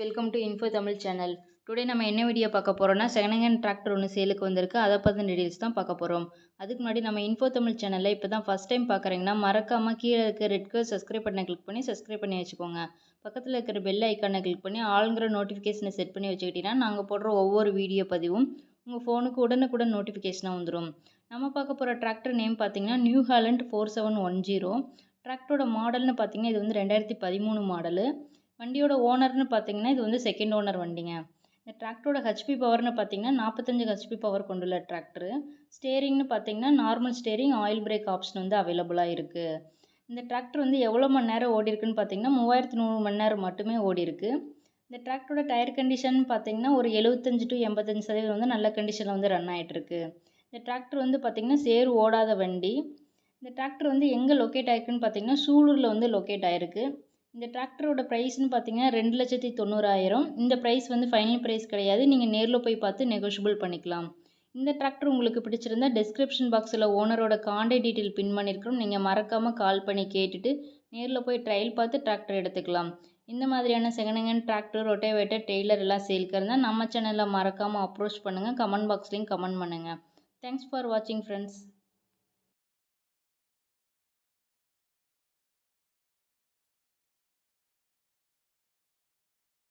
Welcome to info Tamil channel today நம்ம என்ன video பார்க்க போகிறோம்னா செகண்ட் ஹேண்ட் டிராக்டர் ஒன்று சேலுக்கு வந்திருக்கு. அதை பற்றின டீடைல்ஸ் தான் பார்க்க போகிறோம் அதுக்கு முன்னாடி நம்ம இன்ஃபோ தமிழ் சேனலில் இப்போ தான் ஃபஸ்ட் டைம் பார்க்குறீங்கன்னா மறக்காமல் கீழே இருக்க ரெட் கலர் சப்ஸ்கிரைப் பண்ண கிளிக் பண்ணி சப்ஸ்கிரைப் பண்ணி வச்சுக்கோங்க. பக்கத்தில் இருக்கிற பெல் ஐக்கானை கிளிக் பண்ணி ஆளுங்கிற நோட்டிஃபிகேஷனை செட் பண்ணி வச்சுக்கிட்டிங்கன்னா நாங்கள் போடுற ஒவ்வொரு வீடியோ பதிவும் உங்கள் ஃபோனுக்கு உடனுக்குடன் நோட்டிஃபிகேஷனாக வந்துடும் நம்ம பார்க்க போகிற டிராக்டர் நேம் பார்த்தீங்கன்னா New Holland four seven one zero டிராக்டரோட மாடல்னு பார்த்தீங்கன்னா இது வந்து ரெண்டாயிரத்தி பதிமூணு மாடலு வண்டியோட ஓனர்னு பார்த்தீங்கன்னா இது வந்து செகண்ட் ஓனர் வண்டிங்க. இந்த டிராக்டரோட ஹெச்பி பவர்னு பார்த்தீங்கன்னா நாற்பத்தஞ்சு ஹெச்பி பவர் கொண்டுள்ள டிராக்டரு ஸ்டேரிங்னு பார்த்தீங்கன்னா normal steering oil brake option வந்து அவைலபிளாக இருக்குது இந்த டிராக்டர் வந்து எவ்வளோ மணி நேரம் ஓடி இருக்குன்னு பார்த்தீங்கன்னா மூவாயிரத்து நூறு மணி நேரம் மட்டுமே ஓடி இருக்குது இந்த டிராக்டரோட டயர் கண்டிஷன் பார்த்தீங்கன்னா ஒரு எழுபத்தஞ்சு டு எண்பத்தஞ்சு சதவீதம் வந்து நல்ல கண்டிஷனில் வந்து ரன் ஆகிட்டுருக்கு இந்த டிராக்டர் வந்து பார்த்திங்கன்னா சேர் ஓடாத வண்டி. இந்த டிராக்டர் வந்து எங்கே லொக்கேட் ஆயிருக்குன்னு பார்த்தீங்கன்னா சூலூரில் வந்து லொக்கேட் ஆயிருக்கு. இந்த டிராக்டரோட ப்ரைஸ்னு பார்த்தீங்கன்னா ரெண்டு லட்சத்தி தொண்ணூறாயிரம். இந்த ப்ரைஸ் வந்து ஃபைனல் ப்ரைஸ் கிடையாது. நீங்கள் நேரில் போய் பார்த்து நெகோஷியபிள் பண்ணிக்கலாம். இந்த டிராக்டர் உங்களுக்கு பிடிச்சிருந்தா டிஸ்கிரிப்ஷன் பாக்ஸில் ஓனரோட காண்டாக்ட் டீட்டெயில் பின் பண்ணியிருக்கிறோம் நீங்கள் மறக்காமல் கால் பண்ணி கேட்டுட்டு நேரில் போய் ட்ரையல் பார்த்து டிராக்டர் எடுத்துக்கலாம். இந்த மாதிரியான second hand tractor rotavator trailer எல்லாம் சேல்க்கு இருந்தால் நம்ம சேனலில் மறக்காமல் அப்ரோச் பண்ணுங்கள் கமெண்ட் பாக்ஸ்லேயும் கமெண்ட் பண்ணுங்கள் தேங்க்ஸ் ஃபார் வாட்சிங் ஃப்ரெண்ட்ஸ்